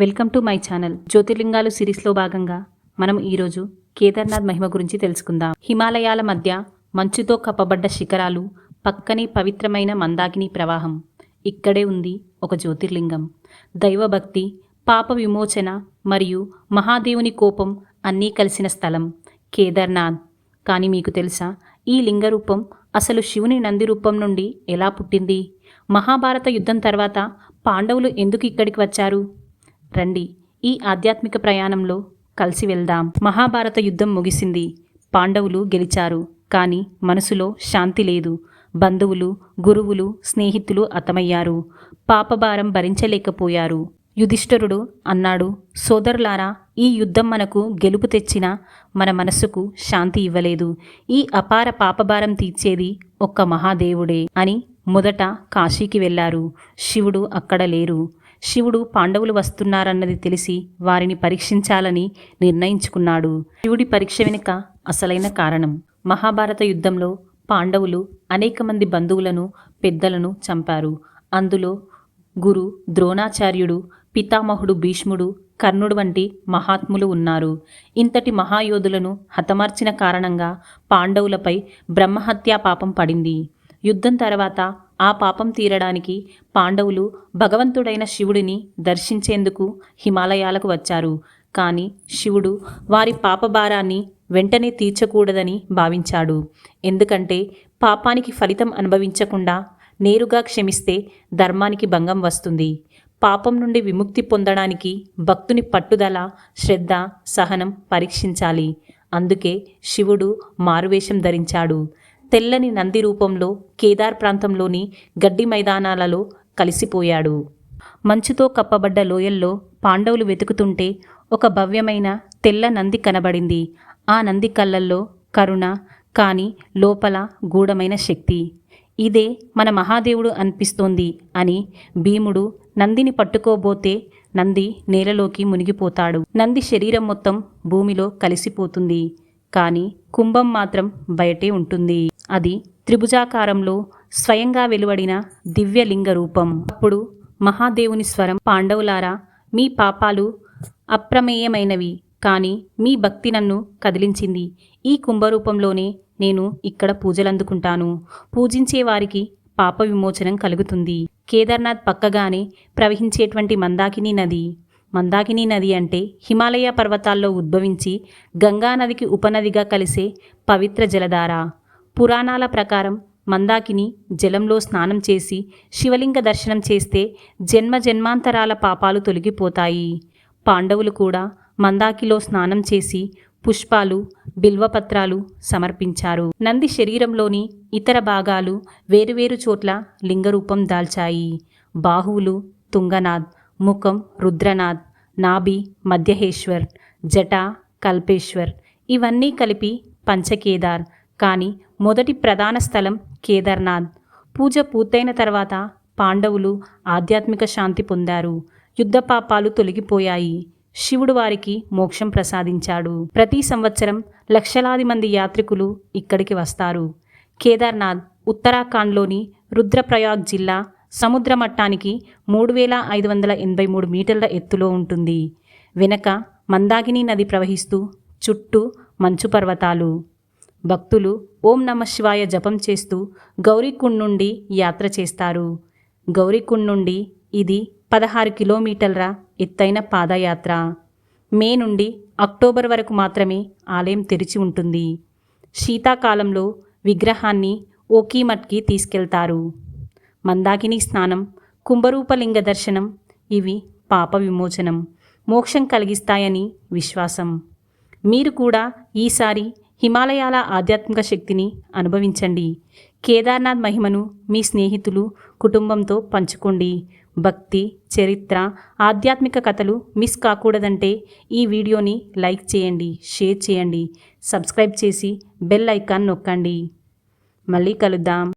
Welcome to my channel. జ్యోతిర్లింగాలు సిరీస్లో భాగంగా మనం ఈరోజు కేదార్నాథ్ మహిమ గురించి తెలుసుకుందాం. హిమాలయాల మధ్య మంచుతో కప్పబడ్డ శిఖరాలు పక్కనే పవిత్రమైన మందాకిని ప్రవాహం. ఇక్కడే ఉంది ఒక జ్యోతిర్లింగం. దైవభక్తి పాప విమోచన మరియు మహాదేవుని కోపం అన్నీ కలిసిన స్థలం కేదార్నాథ్. కానీ మీకు తెలుసా ఈ లింగ రూపం అసలు శివుని నంది రూపం నుండి ఎలా పుట్టింది? మహాభారత యుద్ధం తర్వాత పాండవులు ఎందుకు ఇక్కడికి వచ్చారు? రండి. ఈ ఆధ్యాత్మిక ప్రయాణంలో కలిసి వెళ్దాం. మహాభారత యుద్ధం ముగిసింది. పాండవులు గెలిచారు. కానీ మనసులో శాంతి లేదు. బంధువులు గురువులు స్నేహితులు అతమయ్యారు పాపభారం భరించలేకపోయారు. యుధిష్ఠరుడు అన్నాడు సోదరులారా ఈ యుద్ధం మనకు గెలుపు తెచ్చినా మన మనస్సుకు శాంతి ఇవ్వలేదు. ఈ అపార పాపభారం తీర్చేది ఒక్క మహాదేవుడే అని మొదట కాశీకి వెళ్ళారు శివుడు అక్కడ లేరు. శివుడు పాండవులు వస్తున్నారన్నది తెలిసి వారిని పరీక్షించాలని నిర్ణయించుకున్నాడు. శివుడి పరీక్ష వెనుక అసలైన కారణం. మహాభారత యుద్ధంలో పాండవులు అనేక మంది బంధువులను పెద్దలను చంపారు. అందులో గురు ద్రోణాచార్యుడు పితామహుడు భీష్ముడు కర్ణుడు వంటి మహాత్ములు ఉన్నారు. ఇంతటి మహాయోధులను హతమార్చిన కారణంగా పాండవులపై బ్రహ్మహత్యా పాపం పడింది. యుద్ధం తర్వాత ఆ పాపం తీరడానికి పాండవులు భగవంతుడైన శివుడిని దర్శించేందుకు హిమాలయాలకు వచ్చారు. కానీ శివుడు వారి పాపభారాన్ని వెంటనే తీర్చకూడదని భావించాడు. ఎందుకంటే పాపానికి ఫలితం అనుభవించకుండా నేరుగా క్షమిస్తే ధర్మానికి భంగం వస్తుంది. పాపం నుండి విముక్తి పొందడానికి భక్తుని పట్టుదల శ్రద్ధ సహనం పరీక్షించాలి. అందుకే శివుడు మారువేషం ధరించాడు. తెల్లని నంది రూపంలో కేదార్ ప్రాంతంలోని గడ్డి మైదానాలలో కలిసిపోయాడు. మంచుతో కప్పబడ్డ లోయల్లో పాండవులు వెతుకుతుంటే ఒక భవ్యమైన తెల్ల నంది కనబడింది. ఆ నంది కళ్ళల్లో కరుణ కాని లోపల గూఢమైన శక్తి. ఇదే మన మహాదేవుడు అనిపిస్తోంది అని భీముడు నందిని పట్టుకోబోతే నంది నేలలోకి మునిగిపోతాడు. నంది శరీరం మొత్తం భూమిలో కలిసిపోతుంది కానీ కుంభం మాత్రం బయటే ఉంటుంది. అది త్రిభుజాకారంలో స్వయంగా వెలువడిన దివ్యలింగ రూపం అప్పుడు మహాదేవుని స్వరం పాండవులారా మీ పాపాలు అప్రమేయమైనవి కానీ మీ భక్తి నన్ను కదిలించింది. ఈ కుంభరూపంలోనే నేను ఇక్కడ పూజలందుకుంటాను. పూజించే వారికి పాప విమోచనం కలుగుతుంది. కేదార్నాథ్ పక్కగానే ప్రవహించేటువంటి మందాకిని నది. మందాకిని నది అంటే హిమాలయ పర్వతాల్లో ఉద్భవించి గంగానదికి ఉపనదిగా కలిసే పవిత్ర జలధార. పురాణాల ప్రకారం మందాకిని జలంలో స్నానం చేసి శివలింగ దర్శనం చేస్తే జన్మ జన్మాంతరాల పాపాలు తొలగిపోతాయి. పాండవులు కూడా మందాకిలో స్నానం చేసి పుష్పాలు బిల్వపత్రాలు సమర్పించారు. నంది శరీరంలోని ఇతర భాగాలు వేరువేరు చోట్ల లింగరూపం దాల్చాయి. బాహువులు తుంగనాథ్ ముఖం రుద్రనాథ్ నాభి మధ్యహేశ్వర్ జట కల్పేశ్వర్ ఇవన్నీ కలిపి పంచకేదార్ కానీ మొదటి ప్రధాన స్థలం కేదార్నాథ్. పూజ పూర్తయిన తర్వాత పాండవులు ఆధ్యాత్మిక శాంతి పొందారు. యుద్ధ పాపాలు తొలగిపోయాయి. శివుడు వారికి మోక్షం ప్రసాదించాడు. ప్రతి సంవత్సరం లక్షలాది మంది యాత్రికులు ఇక్కడికి వస్తారు. కేదార్నాథ్ ఉత్తరాఖండ్లోని రుద్రప్రయాగ్ జిల్లా సముద్ర మట్టానికి మూడు వేల ఐదు వందల ఎనభై మూడు మీటర్ల ఎత్తులో ఉంటుంది. వెనక మందాగిని నది ప్రవహిస్తూ చుట్టూ మంచు పర్వతాలు. భక్తులు ఓం నమ శివాయ జపం చేస్తూ గౌరీకుండ్ నుండి యాత్ర చేస్తారు. గౌరీకుండ్ నుండి ఇది పదహారు కిలోమీటర్ల ఎత్తైన పాదయాత్ర. మే నుండి అక్టోబర్ వరకు మాత్రమే ఆలయం తెరిచి ఉంటుంది. శీతాకాలంలో విగ్రహాన్ని ఓకీమట్కి తీసుకెళ్తారు. మందాకిని స్నానం కుంభరూపలింగ దర్శనం ఇవి పాప విమోచనం. మోక్షం కలిగిస్తాయని విశ్వాసం. మీరు కూడా ఈసారి హిమాలయాల ఆధ్యాత్మిక శక్తిని అనుభవించండి. కేదార్నాథ్ మహిమను మీ స్నేహితులు కుటుంబంతో పంచుకోండి. భక్తి చరిత్ర ఆధ్యాత్మిక కథలు మిస్ కాకూడదంటే ఈ వీడియోని లైక్ చేయండి షేర్ చేయండి సబ్స్క్రైబ్ చేసి బెల్ ఐకాన్ నొక్కండి. మళ్ళీ కలుద్దాం.